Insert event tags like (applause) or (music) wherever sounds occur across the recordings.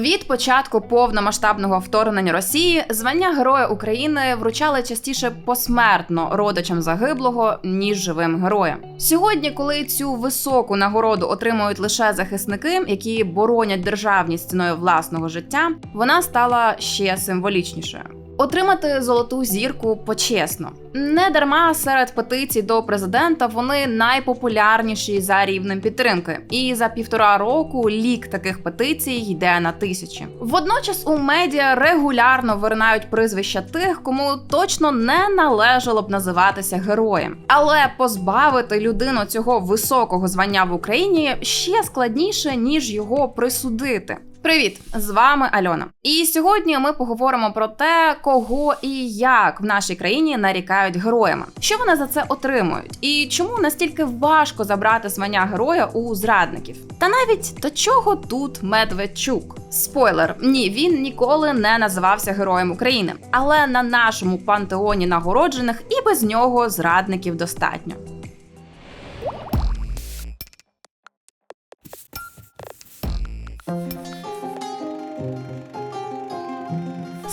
Від початку повномасштабного вторгнення Росії звання Героя України вручали частіше посмертно родичам загиблого ніж живим героям. Сьогодні, коли цю високу нагороду отримують лише захисники, які боронять державність ціною власного життя, вона стала ще символічнішою. Отримати золоту зірку почесно не дарма серед петицій до президента вони найпопулярніші за рівнем підтримки. І за півтора року лік таких петицій йде на тисячі. Водночас у медіа регулярно виринають прізвища тих, кому точно не належало б називатися героєм. Але позбавити людину цього високого звання в Україні ще складніше ніж його присудити. Привіт, з вами Альона. І сьогодні ми поговоримо про те, кого і як в нашій країні нарікають героями, що вони за це отримують, і чому настільки важко забрати звання героя у зрадників. Та навіть до чого тут Медведчук? Спойлер, ні, він ніколи не називався Героєм України, але на нашому пантеоні нагороджених і без нього зрадників достатньо.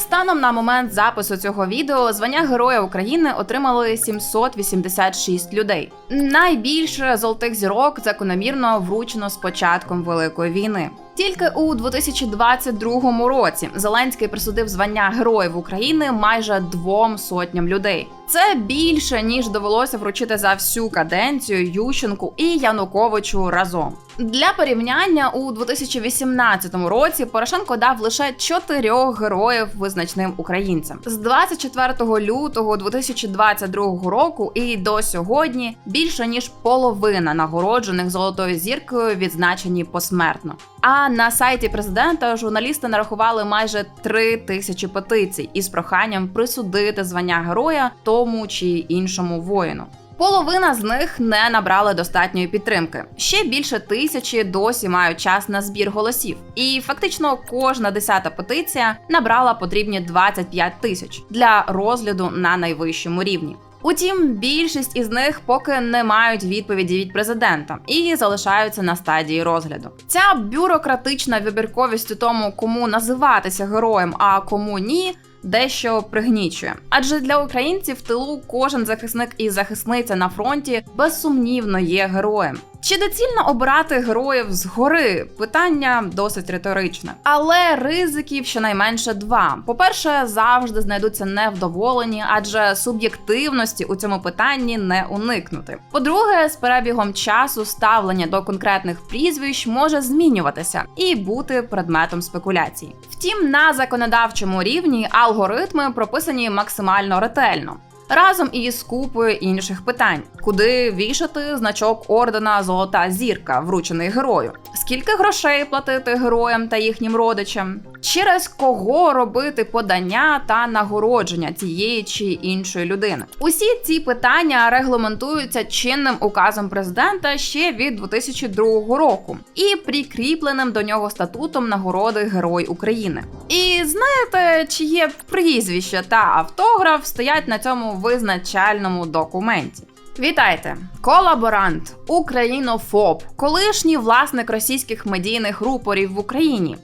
Станом на момент запису цього відео звання Героя України отримали 786 людей. Найбільше золотих зірок закономірно вручено з початком великої війни. Тільки у 2022 році Зеленський присудив звання Героїв України майже двом сотням людей. Це більше ніж довелося вручити за всю каденцію Ющенку і Януковичу разом. Для порівняння у 2018 році Порошенко дав лише чотирьох героїв визначним українцям. З 24 лютого 2022 року і до сьогодні більше ніж половина нагороджених золотою зіркою відзначені посмертно. А на сайті президента журналісти нарахували майже три тисячі петицій із проханням присудити звання героя тому чи іншому воїну. Половина з них не набрали достатньої підтримки. Ще більше тисячі досі мають час на збір голосів. І фактично кожна десята петиція набрала потрібні 25 тисяч для розгляду на найвищому рівні. Утім, більшість із них поки не мають відповіді від президента і залишаються на стадії розгляду. Ця бюрократична вибірковість у тому, кому називатися героєм, а кому ні. Дещо пригнічує, адже для українців в тилу кожен захисник і захисниця на фронті безсумнівно є героєм. Чи доцільно обирати героїв згори? Питання досить риторичне. Але ризиків щонайменше два. По-перше, завжди знайдуться невдоволені, адже суб'єктивності у цьому питанні не уникнути. По-друге, з перебігом часу ставлення до конкретних прізвищ може змінюватися і бути предметом спекуляцій. Втім, на законодавчому рівні алгоритми прописані максимально ретельно разом із купою інших питань, куди вішати значок ордена Золота зірка, вручений герою, скільки грошей платити героям та їхнім родичам, через кого робити подання та нагородження цієї чи іншої людини. Усі ці питання регламентуються чинним указом президента ще від 2002 року і прикріпленим до нього статутом нагороди Герой України. І знаєте, чиє прізвище та автограф стоять на цьому визначальному документі. Вітайте, колаборант, українофоб, колишній власник російських медійних рупорів в Україні,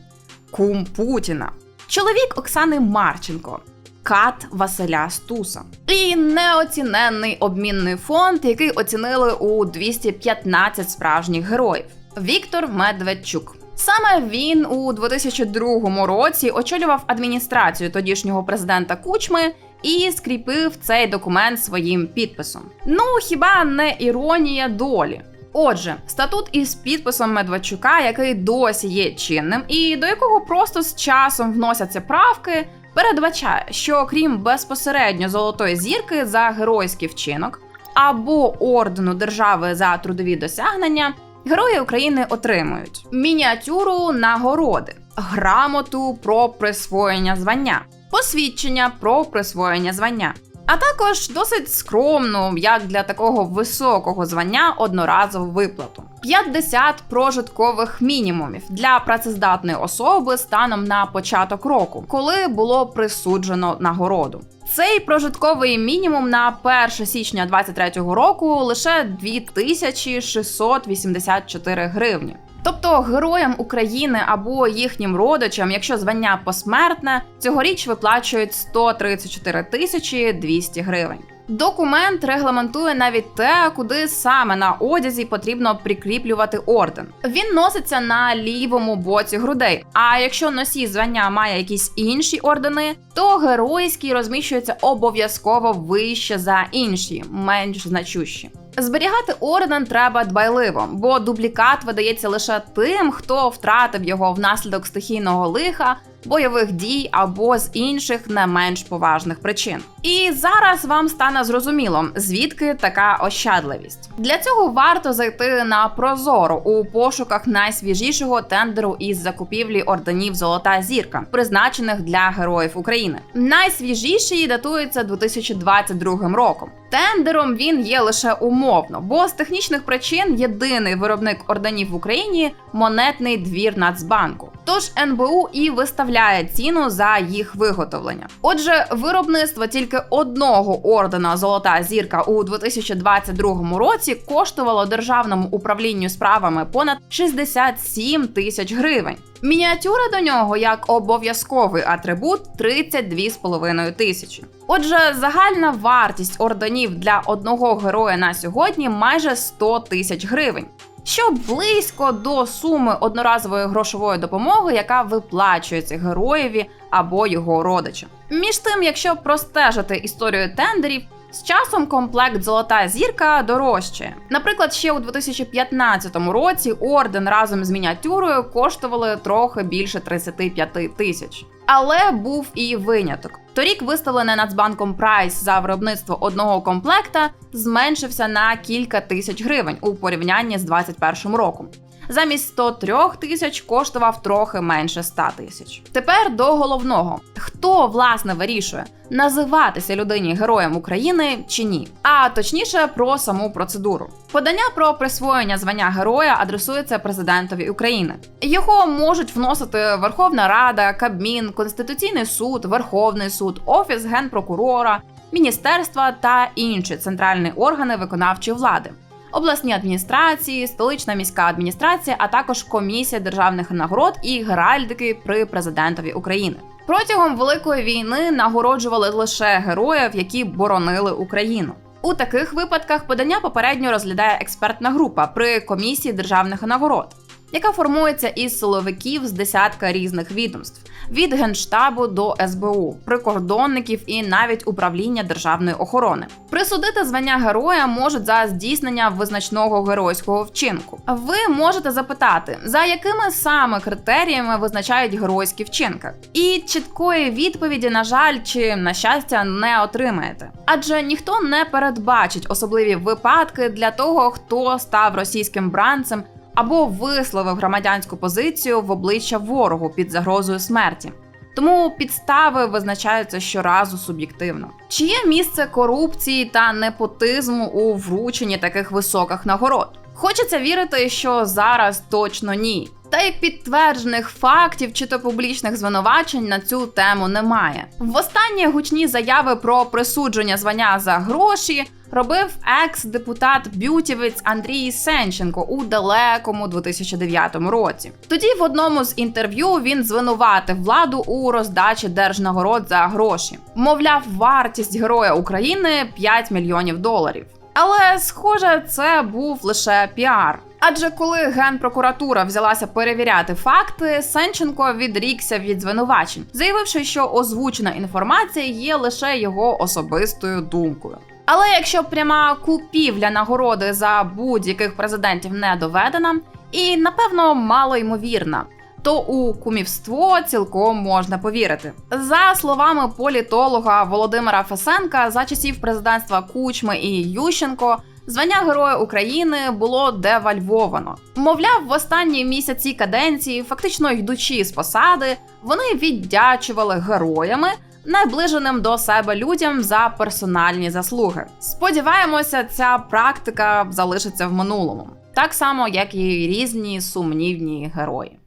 кум Путіна, чоловік Оксани Марченко, кат Василя Стуса і неоціненний обмінний фонд, який оцінили у 215 справжніх героїв. Віктор Медведчук. Саме він у 2002 році очолював адміністрацію тодішнього президента Кучми і скріпив цей документ своїм підписом. Ну хіба не іронія долі? Отже, статут із підписом Медведчука, який досі є чинним, і до якого просто з часом вносяться правки, передбачає, що окрім безпосередньо золотої зірки за геройський вчинок або ордену держави за трудові досягнення, герої України отримують мініатюру нагороди, грамоту про присвоєння звання, посвідчення про присвоєння звання. А також досить скромну, як для такого високого звання, одноразову виплату: 50 прожиткових мінімумів для працездатної особи станом на початок року, коли було присуджено нагороду. Цей прожитковий мінімум на 1 січня 2023 року лише 2684 гривні. Тобто героям України або їхнім родичам, якщо звання посмертне, цьогоріч виплачують 134 тисячі 200 гривень. Документ регламентує навіть те, куди саме на одязі потрібно прикріплювати орден. Він носиться на лівому боці грудей. А якщо носій звання має якісь інші ордени, то геройський розміщується обов'язково вище за інші, менш значущі. Зберігати орден треба дбайливо, бо дублікат видається лише тим, хто втратив його внаслідок стихійного лиха, бойових дій або з інших не менш поважних причин. І зараз вам стане зрозуміло, звідки така ощадливість. Для цього варто зайти на Прозоро у пошуках найсвіжішого тендеру із закупівлі орденів Золота зірка, призначених для героїв України. Найсвіжіший датується 2022 роком. Тендером він є лише умовно, бо з технічних причин єдиний виробник орденів в Україні монетний двір Нацбанку. Тож НБУ і виставляє ціну за їх виготовлення. Отже, виробництво тільки одного ордена Золота зірка у 2022 році коштувало державному управлінню справами понад 67 тисяч гривень. Мініатюра до нього як обов'язковий атрибут 32,5 тисячі. Отже, загальна вартість орденів для одного героя на сьогодні майже 100 тисяч гривень. Що близько до суми одноразової грошової допомоги, яка виплачується героєві або його родичам. Між тим, якщо простежити історію тендерів, з часом комплект Золота зірка дорожчає. Наприклад, ще у 2015 році орден разом з мініатюрою коштували трохи більше 35 тисяч. Але був і виняток. Торік виставлений Нацбанком прайс за виробництво одного комплекта зменшився на кілька тисяч гривень у порівнянні з 2021 роком. Замість 103 тисяч коштував трохи менше 100 тисяч. Тепер до головного: хто власне вирішує, називатися людині героєм України чи ні? А точніше про саму процедуру. Подання про присвоєння звання героя адресується президентові України. Його можуть вносити Верховна Рада, Кабмін, Конституційний суд, Верховний суд, Офіс генпрокурора, міністерства та інші центральні органи виконавчої влади обласні адміністрації, столична міська адміністрація, а також комісія державних нагород і геральдики при президентові України. Протягом великої війни нагороджували лише героїв, які боронили Україну. У таких випадках подання попередньо розглядає експертна група при комісії державних нагород яка формується із силовиків з десятка різних відомств від генштабу до СБУ, прикордонників і навіть управління державної охорони. Присудити звання героя можуть за здійснення визначного геройського вчинку. Ви можете запитати, за якими саме критеріями визначають геройські вчинки, і чіткої відповіді, на жаль, чи на щастя, не отримаєте. Адже ніхто не передбачить особливі випадки для того, хто став російським бранцем або висловив громадянську позицію в обличчя ворогу під загрозою смерті. Тому підстави визначаються щоразу суб'єктивно. Чи є місце корупції та непотизму у врученні таких високих нагород? Хочеться вірити, що зараз точно ні. Та й підтверджених фактів чи то публічних звинувачень на цю тему немає. В останні гучні заяви про присудження звання за гроші робив екс-депутат Бютівець Андрій Сенченко у далекому 2009 році. Тоді в одному з інтерв'ю він звинуватив владу у роздачі держнагород за гроші. Мовляв, вартість героя України 5 мільйонів доларів. Але схоже, це був лише піар. Адже коли генпрокуратура взялася перевіряти факти, Сенченко відрікся від звинувачень, заявивши, що озвучена інформація є лише його особистою думкою. Але якщо пряма купівля нагороди за будь-яких президентів не доведена, і напевно мало ймовірна, то у кумівство цілком можна повірити. За словами політолога Володимира Фесенка, за часів президентства Кучми і Ющенко. Звання Героя України було девальвовано. Мовляв, в останні місяці каденції, фактично йдучи з посади, вони віддячували героями, найближеним до себе людям за персональні заслуги. Сподіваємося, ця практика залишиться в минулому, так само як і різні сумнівні герої.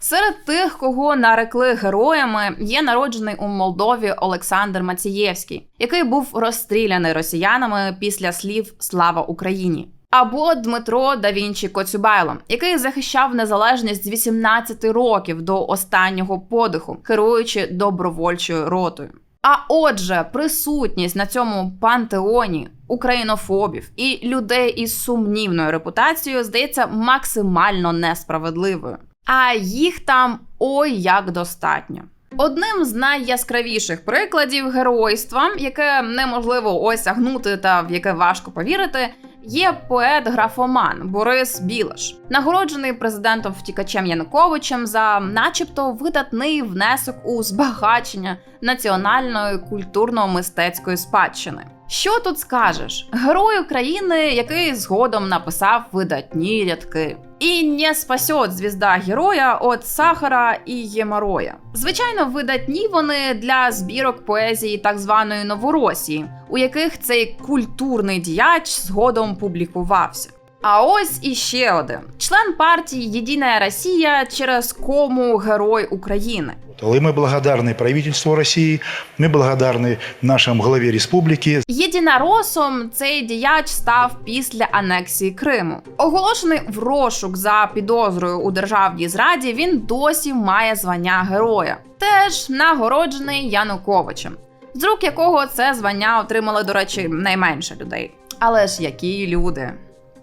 Серед тих, кого нарекли героями, є народжений у Молдові Олександр Мацієвський, який був розстріляний росіянами після слів Слава Україні. Або Дмитро да Вінчі Коцюбайло, який захищав незалежність з 18 років до останнього подиху, керуючи добровольчою ротою. А отже, присутність на цьому пантеоні українофобів і людей із сумнівною репутацією здається максимально несправедливою. А їх там ой як достатньо. Одним з найяскравіших прикладів геройства, яке неможливо осягнути та в яке важко повірити, є поет-графоман Борис Білаш, нагороджений президентом втікачем Януковичем за, начебто, видатний внесок у збагачення національної культурно-мистецької спадщини. Що тут скажеш? Герой України, який згодом написав видатні рядки. І не спасет звізда героя від сахара і геморроя. Звичайно, видатні вони для збірок поезії так званої Новоросії, у яких цей культурний діяч згодом публікувався. А ось іще один член партії Єдина Росія через кому Герой України. И мы благодарны правительству России, мы благодарны нашему главе республики. Єдиноросом цей діяч став після анексії Криму. Оголошений в розшук за підозрою у державній зраді, він досі має звання героя, теж нагороджений Януковичем, з рук якого це звання отримали, до речі, найменше людей. Але ж які люди.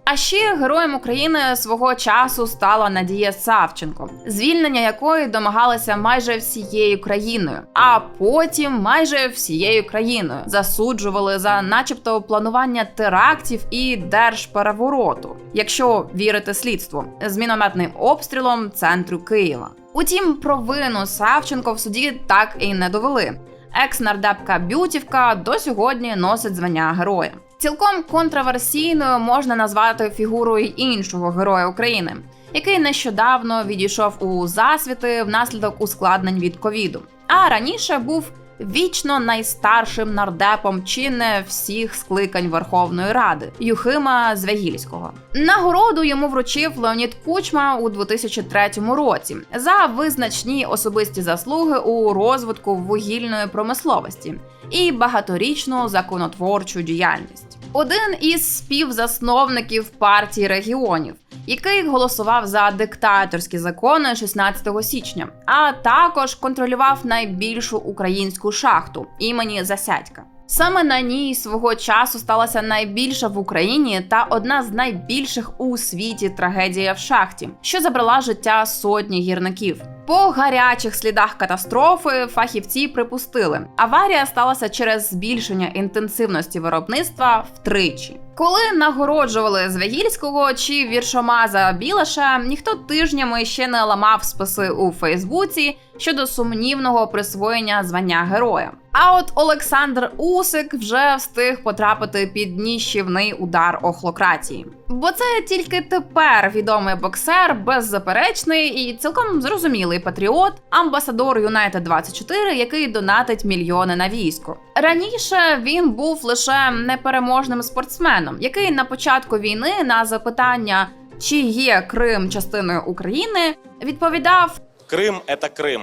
А ще героєм України свого часу стала Надія Савченко, звільнення якої домагалися майже всією країною, а потім майже всією країною засуджували за, начебто, планування терактів і держперевороту, якщо вірити слідству, з мінометним обстрілом центру Києва. Утім, провину Савченко в суді так і не довели. Екс-нардепка Бютівка до сьогодні носить звання героя. Цілком контроверсійною можна назвати фігурою іншого героя України, який нещодавно відійшов у засвіти внаслідок ускладнень від ковіду. А раніше був вічно найстаршим нардепом чи не всіх скликань Верховної Ради Юхима Звягільського. Нагороду йому вручив Леонід Кучма у 2003 році за визначні особисті заслуги у розвитку вугільної промисловості і багаторічну законотворчу діяльність. Один із співзасновників партії регіонів, який голосував за диктаторські закони 16 січня, а також контролював найбільшу українську шахту імені Засядька. Саме на ній свого часу сталася найбільша в Україні та одна з найбільших у світі трагедія в шахті, що забрала життя сотні гірників. По гарячих слідах катастрофи фахівці припустили, аварія сталася через збільшення інтенсивності виробництва втричі. Коли нагороджували Звягільського чи віршомаза Білаша, ніхто тижнями ще не ламав списи у Фейсбуці щодо сумнівного присвоєння звання героя. А от Олександр Усик вже встиг потрапити під ніщівний удар охлократії. Бо це тільки тепер відомий боксер, беззаперечний і цілком зрозумілий патріот, амбасадор Юнайтед 24 який донатить мільйони на військо. Раніше він був лише непереможним спортсменом, який на початку війни на запитання, чи є Крим частиною України, відповідав Крым – это Крым.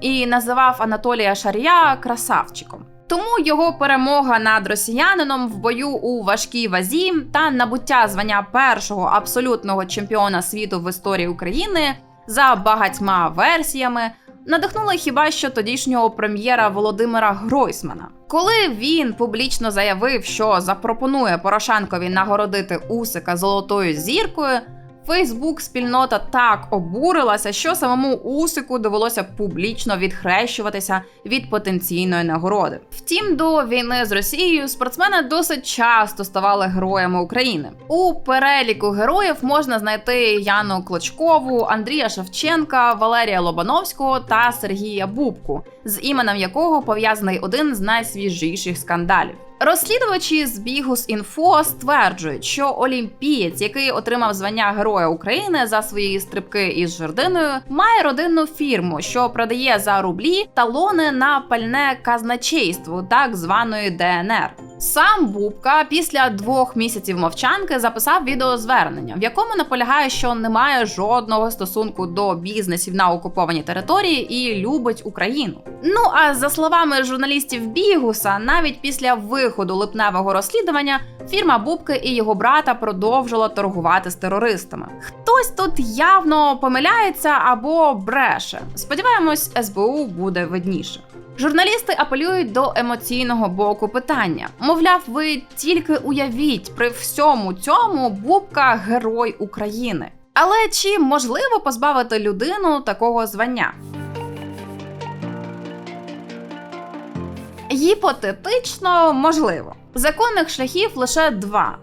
і називав Анатолія Шарія красавчиком. Тому його перемога над росіянином в бою у важкій вазі та набуття звання першого абсолютного чемпіона світу в історії України за багатьма версіями надихнули хіба що тодішнього прем'єра Володимира Гройсмана. Коли він публічно заявив, що запропонує Порошенкові нагородити Усика золотою зіркою. Фейсбук спільнота так обурилася, що самому Усику довелося публічно відхрещуватися від потенційної нагороди. Втім, до війни з Росією спортсмени досить часто ставали героями України. У переліку героїв можна знайти Яну Клочкову, Андрія Шевченка, Валерія Лобановського та Сергія Бубку, з іменем якого пов'язаний один з найсвіжіших скандалів. Розслідувачі з Бігус.Інфо стверджують, що олімпієць, який отримав звання Героя України за свої стрибки із жердиною, має родинну фірму, що продає за рублі талони на пальне казначейство, так званої ДНР. Сам Бубка після двох місяців мовчанки записав відеозвернення, в якому наполягає, що не має жодного стосунку до бізнесів на окупованій території і любить Україну. Ну а за словами журналістів Бігуса, навіть після виходу липневого розслідування фірма Бубки і його брата продовжила торгувати з терористами. Хтось тут явно помиляється або бреше. Сподіваємось, СБУ буде видніше. Журналісти апелюють до емоційного боку питання. Мовляв, ви тільки уявіть, при всьому цьому Бубка герой України. Але чи можливо позбавити людину такого звання? Гіпотетично можливо. Законних шляхів лише два.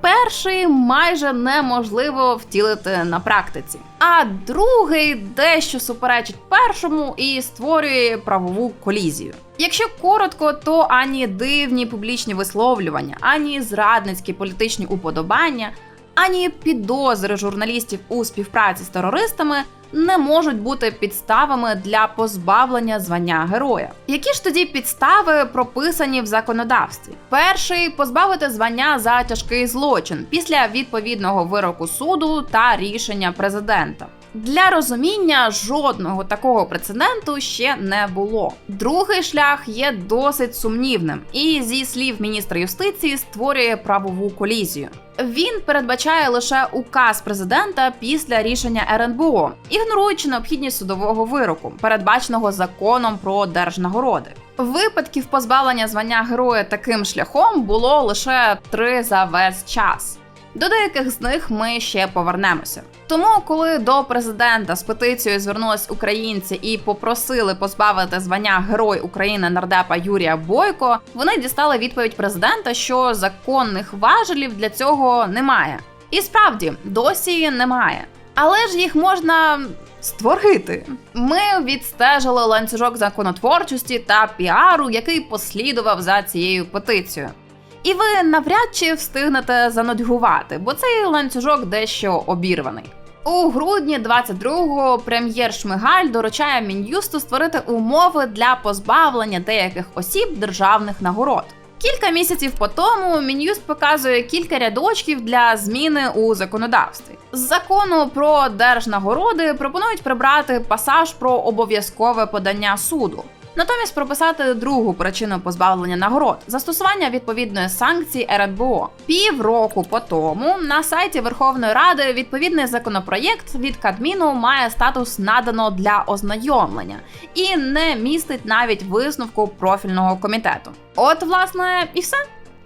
Перший майже неможливо втілити на практиці, а другий дещо суперечить першому і створює правову колізію. Якщо коротко, то ані дивні публічні висловлювання, ані зрадницькі політичні уподобання, ані підозри журналістів у співпраці з терористами не можуть бути підставами для позбавлення звання героя. Які ж тоді підстави прописані в законодавстві? Перший позбавити звання за тяжкий злочин після відповідного вироку суду та рішення президента. Для розуміння жодного такого прецеденту ще не було. Другий шлях є досить сумнівним і, зі слів міністра юстиції, створює правову колізію. Він передбачає лише указ президента після рішення РНБО, ігноруючи необхідність судового вироку, передбаченого законом про держнагороди. Випадків позбавлення звання героя таким шляхом було лише три за весь час. До деяких з них ми ще повернемося. Тому, коли до президента з петицією звернулись українці і попросили позбавити звання Герой України нардепа Юрія Бойко, вони дістали відповідь президента, що законних важелів для цього немає. І справді досі немає. Але ж їх можна створити. Ми відстежили ланцюжок законотворчості та піару, який послідував за цією петицією. І ви навряд чи встигнете занудьгувати, бо цей ланцюжок дещо обірваний. У грудні 22-го прем'єр Шмигаль доручає мін'юсту створити умови для позбавлення деяких осіб державних нагород. Кілька місяців по тому мін'юст показує кілька рядочків для зміни у законодавстві. З закону про держнагороди пропонують прибрати пасаж про обов'язкове подання суду. Натомість прописати другу причину позбавлення нагород застосування відповідної санкції РНБО. Півроку по тому на сайті Верховної Ради відповідний законопроєкт від Кадміну має статус надано для ознайомлення і не містить навіть висновку профільного комітету. От, власне, і все.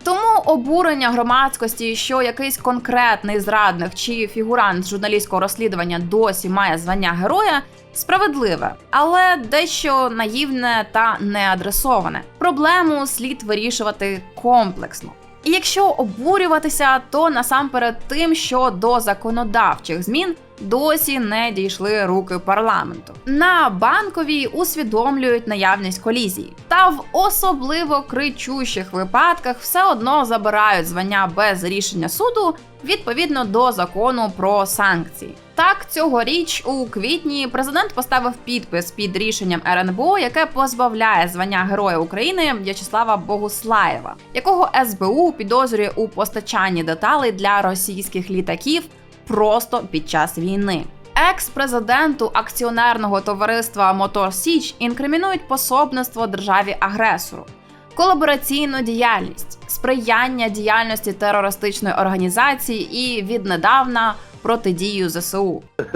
Тому обурення громадськості, що якийсь конкретний зрадник чи фігурант з журналістського розслідування досі має звання героя, справедливе, але дещо наївне та неадресоване. Проблему слід вирішувати комплексно. І якщо обурюватися, то насамперед тим, що до законодавчих змін досі не дійшли руки парламенту. На банковій усвідомлюють наявність колізії, та в особливо кричущих випадках все одно забирають звання без рішення суду відповідно до закону про санкції. Так, цьогоріч у квітні президент поставив підпис під рішенням РНБО, яке позбавляє звання Героя України В'ячеслава Богуслаєва, якого СБУ підозрює у постачанні деталей для російських літаків просто під час війни. Екс-президенту акціонерного товариства Мотор Січ інкримінують пособництво державі агресору, колабораційну діяльність, сприяння діяльності терористичної організації і віднедавна протидію ЗСУ. (laughs)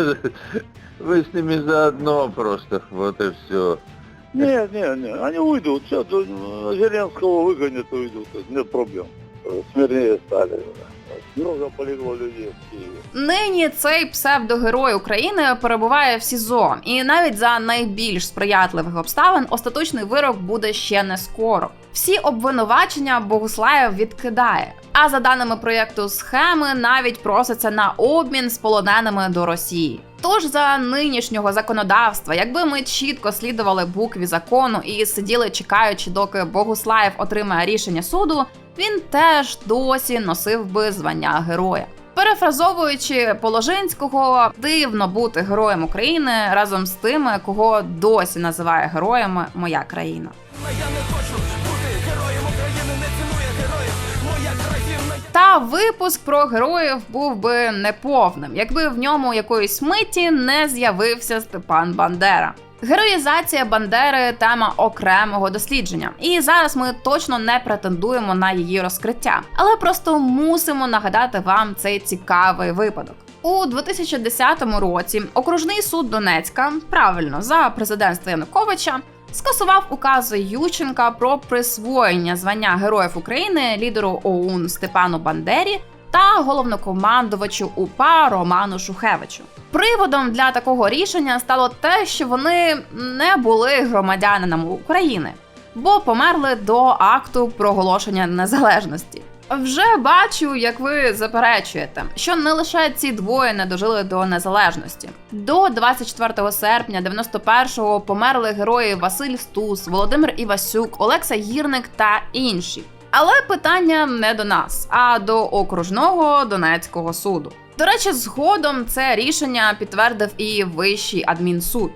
Вы с ними заодно просто, вот и все. Не, не, не, они уйдут. Все, до- Зеленского выгонят уйдут. Нет проблем. Смирнее стали. Много полегло людей в Киеве. Нині цей псевдогерой України перебуває в СІЗО, і навіть за найбільш сприятливих обставин остаточний вирок буде ще не скоро. Всі обвинувачення Богуслаєв відкидає. А за даними проєкту схеми, навіть проситься на обмін з полоненими до Росії. Тож за нинішнього законодавства, якби ми чітко слідували букві закону і сиділи чекаючи, доки Богуслаєв отримає рішення суду, він теж досі носив би звання героя. Перефразовуючи Положинського, дивно бути героєм України разом з тими, кого досі називає героями моя країна. Та випуск про героїв був би неповним, якби в ньому якоїсь миті не з'явився Степан Бандера. Героїзація Бандери тема окремого дослідження, і зараз ми точно не претендуємо на її розкриття, але просто мусимо нагадати вам цей цікавий випадок. У 2010 році окружний суд Донецька правильно за президентства Януковича скасував укази Ющенка про присвоєння звання Героїв України лідеру ОУН Степану Бандері та головнокомандувачу УПА Роману Шухевичу. Приводом для такого рішення стало те, що вони не були громадянинами України, бо померли до акту проголошення незалежності. Вже бачу, як ви заперечуєте, що не лише ці двоє не дожили до незалежності. До 24 серпня 91-го померли герої Василь Стус, Володимир Івасюк, Олекса Гірник та інші. Але питання не до нас, а до окружного Донецького суду. До речі, згодом це рішення підтвердив і Вищий адмінсуд.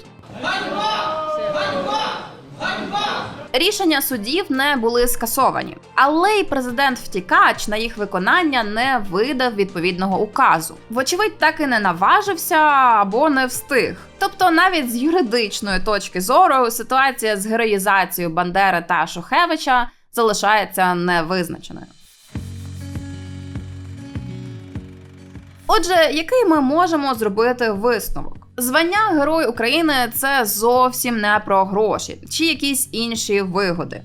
Рішення судів не були скасовані, але й президент втікач на їх виконання не видав відповідного указу. Вочевидь, так і не наважився або не встиг. Тобто, навіть з юридичної точки зору ситуація з героїзацією Бандери та Шухевича залишається невизначеною. Отже, який ми можемо зробити висновок? Звання Герой України це зовсім не про гроші чи якісь інші вигоди.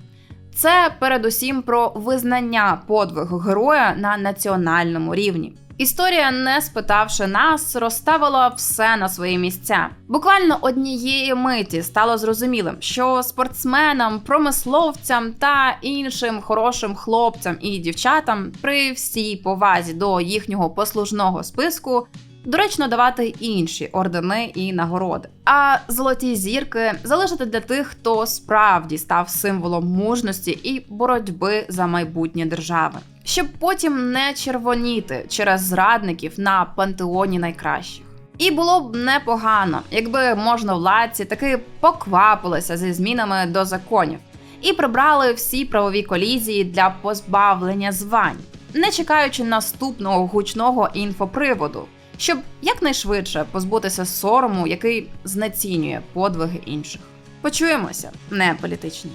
Це передусім про визнання подвигу героя на національному рівні. Історія, не спитавши нас, розставила все на свої місця. Буквально однієї миті стало зрозумілим, що спортсменам, промисловцям та іншим хорошим хлопцям і дівчатам при всій повазі до їхнього послужного списку доречно давати інші ордени і нагороди. А золоті зірки залишити для тих, хто справді став символом мужності і боротьби за майбутнє держави, щоб потім не червоніти через зрадників на пантеоні найкращих. І було б непогано, якби можновладці таки поквапилися зі змінами до законів і прибрали всі правові колізії для позбавлення звань, не чекаючи наступного гучного інфоприводу, щоб якнайшвидше позбутися сорому, який знецінює подвиги інших. Почуємося, не політичні.